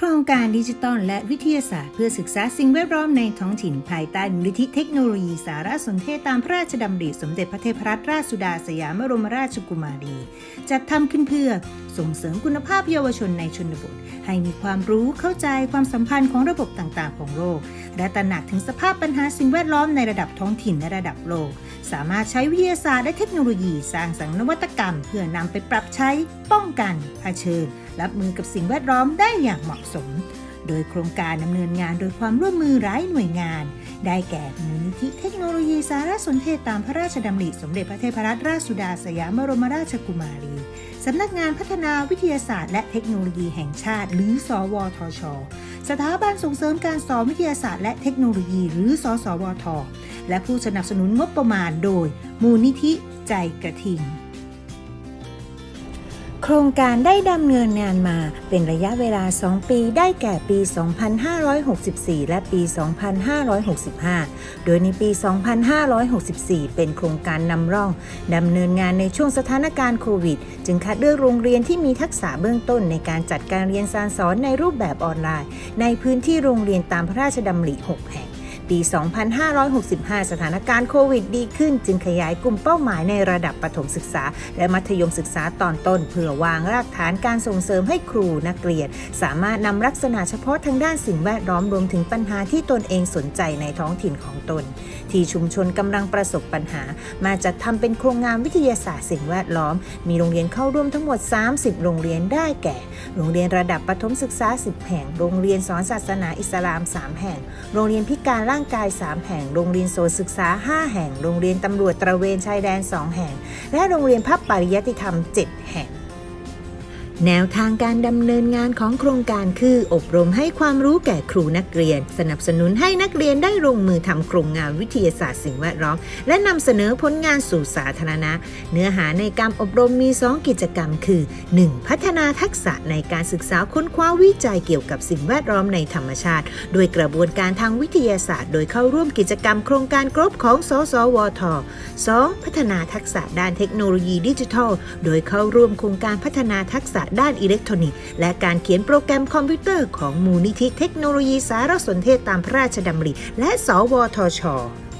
โครงการดิจิตอลและวิทยาศาสตร์เพื่อศึกษาสิ่งแวดล้อมในท้องถิ่นภายใต้มูลนิธิเทคโนโลยีสารสนเทศตามพระราชดำริสมเด็จพระเทพรัตนราชสุดาสยามบรมราชกุมารี จัดทำขึ้นเพื่อส่งเสริมคุณภาพเยาวชนในชนบท ให้มีความรู้เข้าใจความสัมพันธ์ของระบบต่างๆ ของโลก และตระหนักถึงสภาพปัญหาสิ่งแวดล้อมในระดับท้องถิ่นและระดับโลก สามารถใช้วิทยาศาสตร์และเทคโนโลยีสร้างสรรค์นวัตกรรม เพื่อนำไปปรับใช้ป้องกันเผชิญ รับมือกับสิ่งแวดล้อมได้อย่างเหมาะสม โดยโครงการดำเนินงานโดยความร่วมมือหลายหน่วยงาน ได้แก่มูลนิธิเทคโนโลยีสารสนเทศตามพระราชดำริสมเด็จพระเทพรัตนราชสุดาสยามบรมราชกุมารีสำนักงานพัฒนาวิทยาศาสตร์และเทคโนโลยีแห่งชาติ หรือ สวทช สถาบันส่งเสริมการสอนวิทยาศาสตร์และเทคโนโลยี หรือ สสวท และผู้สนับสนุนงบประมาณโดย มูลนิธิใจกระทิง โครงการได้ดำเนินงานมาเป็นระยะเวลา 2 ปีได้แก่ปี 2564 และปี 2565 โดยในปี 2564 เป็นโครงการนำร่องดำเนินงานในช่วงสถานการณ์โควิด จึงคัดเลือกโรงเรียนที่มีทักษะเบื้องต้นในการจัดการเรียนการสอนในรูปแบบออนไลน์ ในพื้นที่โรงเรียนตามพระราชดำริ 6 แห่ง ปี 2565 สถานการณ์โควิดดีขึ้น จึงขยายกลุ่มเป้าหมายในระดับประถมศึกษา และมัธยมศึกษาตอนต้น เพื่อวางรากฐานการส่งเสริมให้ครูนักเรียน สามารถนำลักษณะเฉพาะทางด้านสิ่งแวดล้อมรวมถึงปัญหาที่ตนเองสนใจในท้องถิ่นของตน ที่ชุมชนกำลังประสบปัญหา มาจัดทำเป็นโครงงานวิทยาศาสตร์สิ่งแวดล้อม มีโรงเรียนเข้าร่วมทั้งหมด 30 โรงเรียนได้แก่ โรงเรียนระดับประถมศึกษา 10 แห่ง โรงเรียนสอนศาสนาอิสลาม 3 แห่ง โรงเรียนพิการร่าางกาย 3 แห่ง โรงเรียนโสศึกษา 5 แห่ง โรงเรียนตำรวจตระเวนชายแดน 2 แห่ง และโรงเรียนพับปริยติธรรม 7 แห่ง แนวทางการดำเนินงานของโครงการคือ อบรมให้ความรู้แก่ครูนักเรียน สนับสนุนให้นักเรียนได้ลงมือทำโครงงานวิทยาศาสตร์สิ่งแวดล้อม และนำเสนอผลงานสู่สาธารณะ เนื้อหาในการอบรมมี 2 กิจกรรมคือ 1. พัฒนาทักษะในการศึกษาค้นคว้าวิจัยเกี่ยวกับสิ่งแวดล้อมในธรรมชาติ โดยกระบวนการทางวิทยาศาสตร์ โดยเข้าร่วมกิจกรรมโครงการกรบของ สสวท 2. พัฒนาทักษะด้านเทคโนโลยีดิจิทัล โดยเข้าร่วมโครงการพัฒนาทักษะด้านอิเล็กทรอนิกส์ และการเขียนโปรแกรมคอมพิวเตอร์ของมูลนิธิเทคโนโลยีสารสนเทศตามพระราชดำริ และสวทช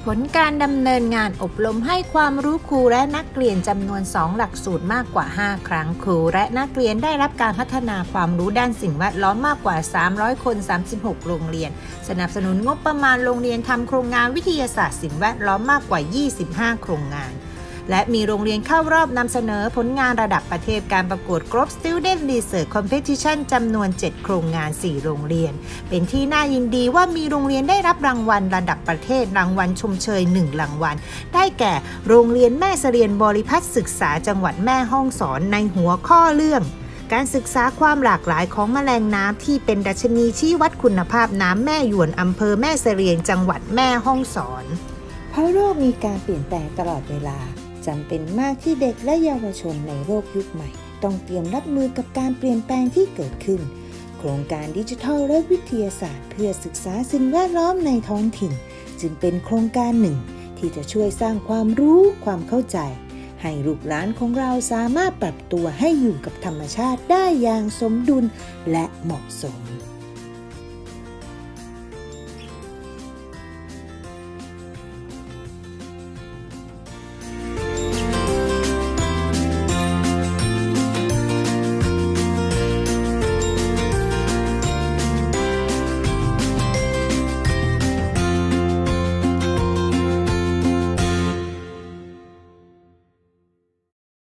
ผลการดำเนินงานอบรมให้ความรู้ครูและนักเรียนจำนวน 2 หลักสูตรมากกว่า 5 ครั้งครู และนักเรียนได้รับการพัฒนาความรู้ด้านสิ่งแวดล้อมมากกว่า 300 คน 36 โรงเรียน สนับสนุนงบประมาณโรงเรียนทำโครงงานวิทยาศาสตร์สิ่งแวดล้อมมากกว่า 25 โครงงาน และมีโรงเรียนเข้ารอบนำเสนอผลงานระดับประเทศการประกวด Global Student Research Competition จำนวน 7 โครงงาน 4 โรงเรียน เป็นที่น่ายินดีว่ามีโรงเรียนได้รับรางวัลระดับประเทศรางวัลชมเชย 1 รางวัล ได้แก่โรงเรียนแม่เสรียนบริพัตรศึกษาจังหวัดแม่ฮ่องสอนในหัวข้อเรื่องการศึกษาความหลากหลายของแมลงน้ำที่เป็นดัชนีชี้วัดคุณภาพน้ำแม่หยวนอำเภอแม่เสรียงจังหวัดแม่ฮ่องสอน เพราะโลกมีการเปลี่ยนแปลงตลอดเวลา จำเป็นมากที่เด็กและเยาวชนในโลกยุคใหม่ ต้องเตรียมรับมือกับการเปลี่ยนแปลงที่เกิดขึ้น โครงการดิจิทัลและวิทยาศาสตร์ เพื่อศึกษาสิ่งแวดล้อมในท้องถิ่น จึงเป็นโครงการหนึ่ง ที่จะช่วยสร้างความรู้ความเข้าใจ ให้ลูกหลานของเราสามารถปรับตัวให้อยู่กับธรรมชาติได้อย่างสมดุลและเหมาะสม